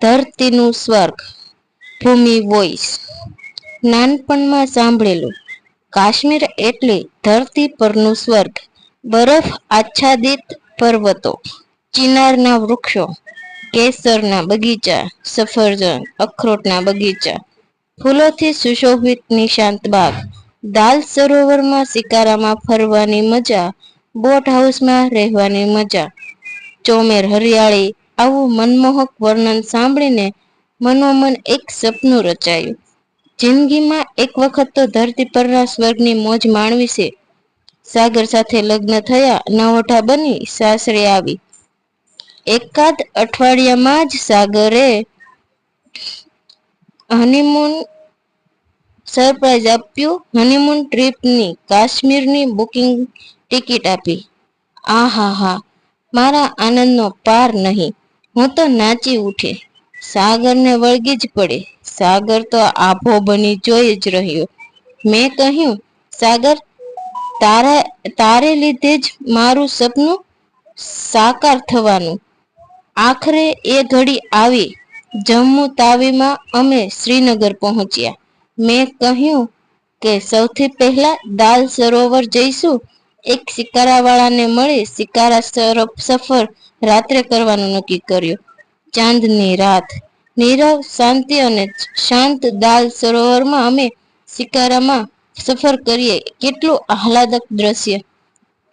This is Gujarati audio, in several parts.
ધરતીનું સ્વર્ગ, ભૂમિ વોઇસ નાનપણમાં સાંભળેલું, કાશ્મીર એટલે ધરતી પરનું સ્વર્ગ, બરફ આચ્છાદિત પર્વતો, ચિનારના વૃક્ષો, કેસરના બગીચા, સફરજન, અખરોટના બગીચા, ફૂલોથી સુશોભિત નિશાંત બાગ, દાલ સરોવરમાં શિકારામાં ફરવાની મજા, બોટ હાઉસમાં રહેવાની મજા, ચોમેર હરિયાળી આવું મનમોહક વર્ણન સાંભળીને મનોમન એક સપનું રચાયું. જિંદગીમાં એક વખત તો ધરતી પરના સ્વર્ગની મોજ માણવી છે. સાગર સાથે લગ્ન થયા, નવોઠા બની, સાસરે આવી. એકાદ અઠવાડિયામાં જ સાગરે હનીમૂન સરપ્રાઈઝ આપ્યું. હનીમૂન ટ્રીપની કાશ્મીરની બુકિંગ ટિકિટ આપી. આ હા હા મારા આનંદનો પાર નહીં. હું તો નાચી ઉઠે. સાગરને વળગી જ પડે. સાગર તો આભો બની જોઈ જ રહ્યો. મેં કહ્યું, સાગર, તારા, તારે લીધે જ મારું સપનું સાકાર થવાનું. આખરે એ ઘડી આવી. જમ્મુ તાવીમાં અમે શ્રીનગર પહોંચ્યા. મેં કહ્યું કે સૌથી પહેલા દાલ સરોવર જઈશું એક શિકારાવાળાને મળી શિકારા સરફ સફર રાત્રે કરવાનું નક્કી કર્યું. ચાંદની રાત. નીરવ શાંતિ અને શાંત દાલ સરોવરમાં અમે શિકારામાં સફર કરીએ. કેટલું આહલાદક દ્રશ્ય.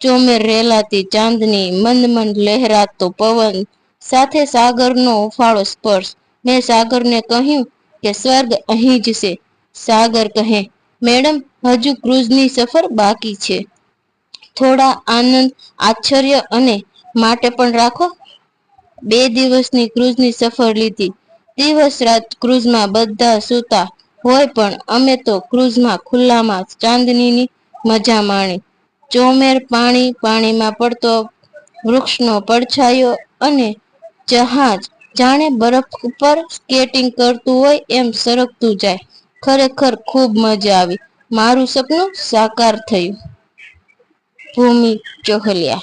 ચોમેર રેલાતી ચાંદની મંદ મંદ લહેરાતો પવન સાથે સાગરનો ઉફાળો સ્પર્શ. મેં સાગરને કહ્યું કે સ્વર્ગ અહીં જ છે. સાગર કહે, મેડમ, હજુ ક્રૂઝની સફર બાકી છે. થોડા આનંદ, આશ્ચર્ય અને માટે પણ રાખો. બે દિવસની ક્રૂઝની સફર લીધી. દિવસ રાત ક્રૂઝમાં બધા સૂતા હોય પણ અમે તો ક્રૂઝમાં ખુલ્લામાં ચાંદનીની મજા માણી. ચોમેર પાણી પાણીમાં પડતો વૃક્ષનો પડછાયો અને જહાજ જાણે બરફ ઉપર સ્કેટિંગ કરતું હોય એમ સરકતું જાય. ખરેખર ખૂબ મજા આવી. મારું સપનું સાકાર થયું. ભૂમિ ચોહલિયા